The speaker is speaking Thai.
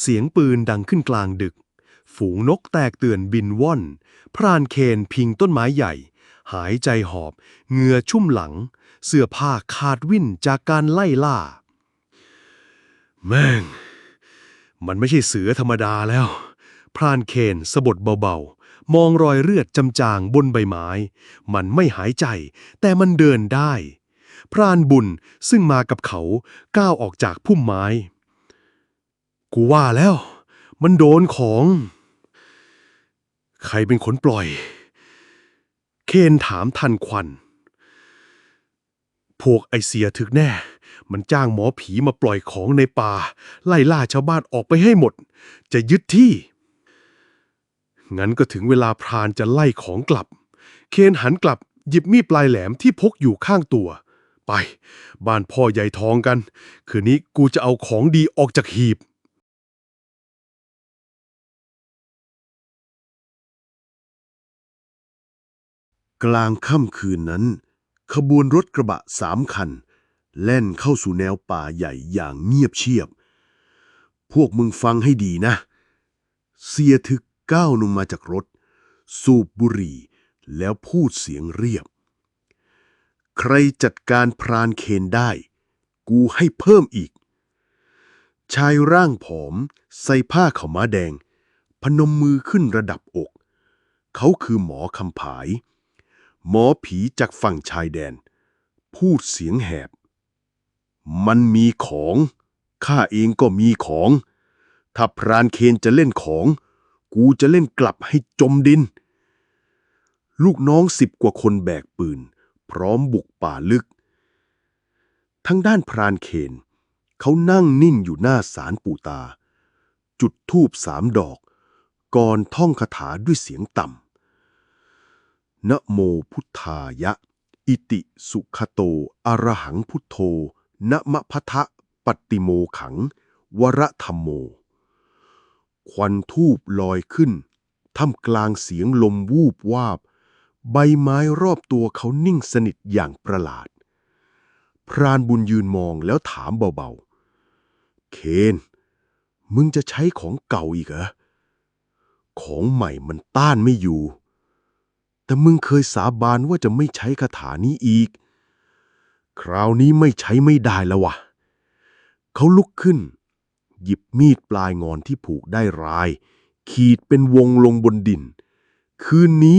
เสียงปืนดังขึ้นกลางดึก ฝูงนกแตกเตือนบินว่อน พรานเคนพิงต้นไม้ใหญ่ หายใจหอบ เหงื่อชุ่มหลัง เสื้อผ้าขาดวิ่นจากการไล่ล่า แม่ง มันไม่ใช่เสือธรรมดาแล้ว พรานเคนสะบดเบาๆ มองรอยเลือดจำจางบนใบไม้ มันไม่หายใจ แต่มันเดินได้ พรานบุญซึ่งมากับเขาก้าวออกจากพุ่มไม้ กูว่าแล้ว มันโดนของ ใครเป็นคนปล่อย เคนถามทันควัน พวกไอเสียถึกแน่ มันจ้างหมอผีมาปล่อยของในป่า ไล่ล่าชาวบ้านออกไปให้หมด จะยึดที่ งั้นก็ถึงเวลาพรานจะไล่ของกลับ เคนหันกลับหยิบมีดปลายแหลมที่พกอยู่ข้างตัว ไป บ้านพ่อใหญ่ทองกัน คืนนี้กูจะเอาของดีออกจากหีบ กลางค่ำคืนนั้น ขบวนรถกระบะสามคัน แล่นเข้าสู่แนวป่าใหญ่อย่างเงียบเชียบ พวกมึงฟังให้ดีนะ เสียทึกก้าวลงมาจากรถ สูบบุหรี่ แล้วพูดเสียงเรียบ ใครจัดการพรานเคนได้ กูให้เพิ่มอีก ชายร่างผอม ใส่ผ้าขาวม้าแดง พนมมือขึ้นระดับอก เขาคือหมอคำผาย หมอผีจากฝั่งชายแดน พูดเสียงแหบ มันมีของ ข้าเองก็มีของ ถ้าพรานเคนจะเล่นของ กูจะเล่นกลับให้จมดิน ลูกน้องสิบกว่าคนแบกปืน พร้อมบุกป่าลึก ทั้งด้านพรานเคนเขานั่งนิ่งอยู่หน้าศาลปู่ตา จุดธูปสามดอก ก่อนท่องคาถาด้วยเสียงต่ำ นะโมพุทธายะ อิติสุขโต อรหังพุทโธนะมะพะทะปฏิโมขัง วระธรรมโม ควันทูบลอยขึ้นท่ามกลางเสียงลมวูบวาบ ใบไม้รอบตัวเขานิ่งสนิทอย่างประหลาด พรานบุญยืนมองแล้วถามเบาๆ เคน มึงจะใช้ของเก่าอีกเหรอ ของใหม่มันต้านไม่อยู่ แต่มึงเคยสาบานว่าจะไม่ใช้คาถานี้อีก คราวนี้ไม่ใช้ไม่ได้แล้ววะเขาลุกขึ้น หยิบมีดปลายงอนที่ผูกได้ราย ขีดเป็นวงลงบนดิน คืนนี้